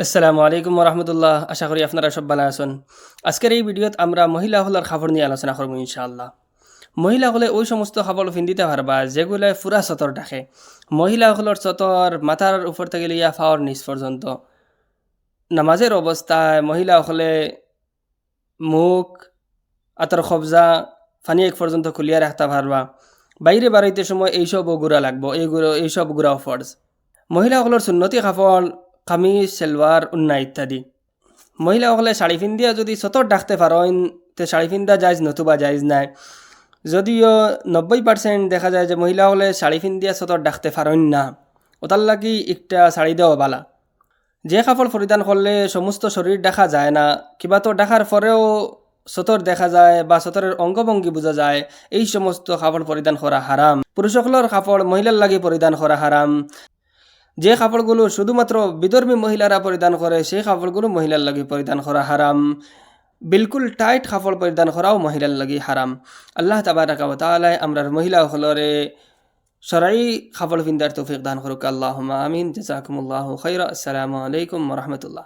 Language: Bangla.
আসসালামু আলাইকুম রহমতুল্লাহ আশা করি আপনারা সব ভালো আছেন আজকের এই ভিডিওত আমরা মহিলা হলার খাবার নিয়ে আলোচনা করবো ইনশাআল্লাহ মহিলা হলে ওই সমস্ত খাবার ফিন্দিতে পারবা যেগুলো ফুরা সতর ডাকে মহিলা হলর সতর মাথার উপর থেকে লিয়া ফাওয়ার নিচ পর্যন্ত নামাজের অবস্থায় মহিলা হলে মুখ আতর খবজা ফানি এক পর্যন্ত খুলিয়া রাখতে পারবা বাইরে বাড়াইতে সময় এইসব গুড়া লাগবো এইগুলো এইসব গুড়াও ফর্জ মহিলাসকলৰ চুন্নতি কাপড় কামিজ সেলওয়ার উন্না ইত্যাদি। মহিলাসকলে শাড়ি পিন্ধিয়া যদি চতর ডাকতে পারেন তে শাড়ি পিন্ধা যাইজ নতুবা যাইজ নাই। যদিও নব্বই পার্সেন্ট দেখা যায় যে মহিলাসকলে শাড়ি পিন্ধিয়া চতর ডাকতে পারেন না। ওটার লাগি একটা শাড়ি দেওয়া বালা। যে কাপড় পরিধান করলে সমস্ত শরীর দেখা যায় না কিবা তো দেখার পরেও সতর দেখা যায় বা সতরের অঙ্গভঙ্গি বোঝা যায়, এই সমস্ত কাপড় পরিধান করা হারাম পুরুষসকলের কাপড় মহিলার লাগি পরিধান করা হারাম যে কাপড়গুলো শুধুমাত্র বিধর্মী মহিলারা পরিধান করে সেই কাপড়গুলো মহিলার লাগে পরিধান করা হারাম বিলকুল টাইট কাপড় পরিধান করাও মহিলার লাগে হারাম আল্লাহ তাআলা আমরার মহিলা হলরে সরাই কাপড় পিন্দার তৌফিক দান করুক আল্লাহ আমিন। জাকুমুল্লাহ খৈর আসসালামু আলাইকুম রাহমাতুল্লাহ